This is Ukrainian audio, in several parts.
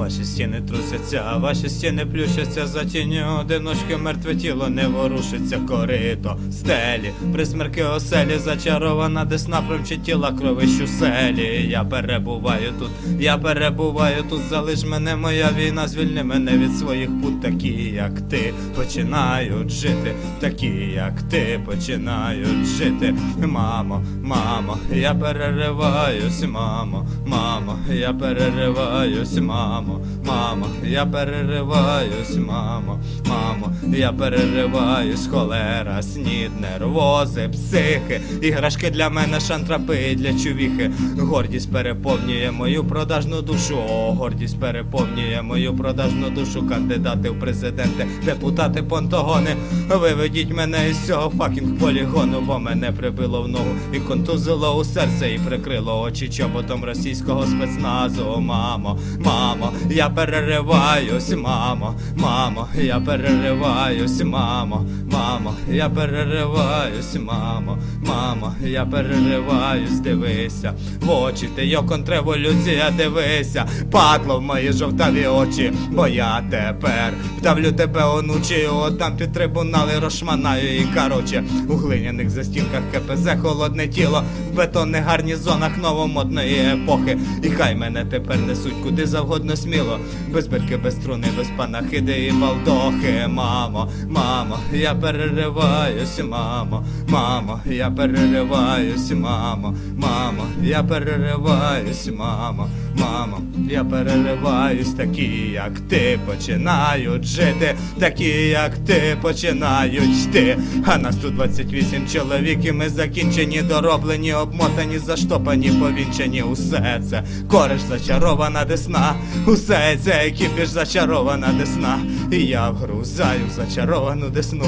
Ваші стіни трусяться, ваші стіни плющаться. За тінню, одиночки мертве тіло не ворушиться, корито, стелі, присмерки оселі, зачарована десна промчетіла кровищу селі. Я перебуваю тут, я перебуваю тут, залиш мене, моя війна, звільни мене від своїх пут, такі, як ти, починають жити, такі, як ти, починають жити. Мамо, мамо, я перериваюсь, мамо, мамо, я перериваюсь, мамо, мамо, я перериваюсь, мамо, мамо, я перериваюсь, холера, снід, нервози, психи, іграшки для мене, шантрапи для чувіхи. Гордість переповнює мою продажну душу. О, гордість переповнює мою продажну душу. Кандидати в президенти, депутати понтогони. Виведіть мене із цього факінг полігону, бо мене прибило в ногу і контузило у серце, і прикрило очі чоботом російського спецназу. Мамо, мамо, я перериваюсь, мамо, мамо, я перериваюсь, мамо, мамо, я перериваюсь, мамо, мамо, я перериваюсь, дивися, в очі ти йо контрреволюція, дивися, падло в мої жовтаві очі, бо я тепер вдавлю тебе онучі, отдам під трибунали, розшманаю і короче, у глиняних застінках КПЗ холодне тіло, в бетонних гарнізонах новомодної епохи. І хай мене тепер несуть куди завгодно сміло, без бирки, без струни, без панахиди і балдохи. Мамо, мамо, я перериваюсь, мамо, мамо, я перериваюсь, мамо, мамо, я перериваюсь, мамо, мамо, я перериваюсь, такі, як ти, починають жити, такі, як ти, починають йти. А нас тут 28 чоловік, і ми закінчені, дороблені, обмотані, заштопані, повінчені. Усе це кореш зачарована десна, усе це екіпіш зачарована десна. Я вгрузаю в зачаровану десну,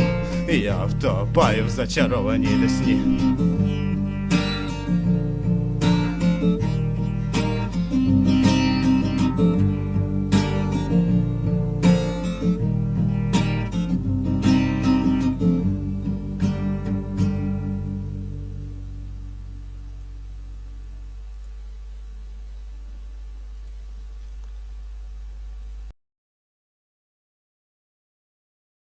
я втопаю в зачарованій десні.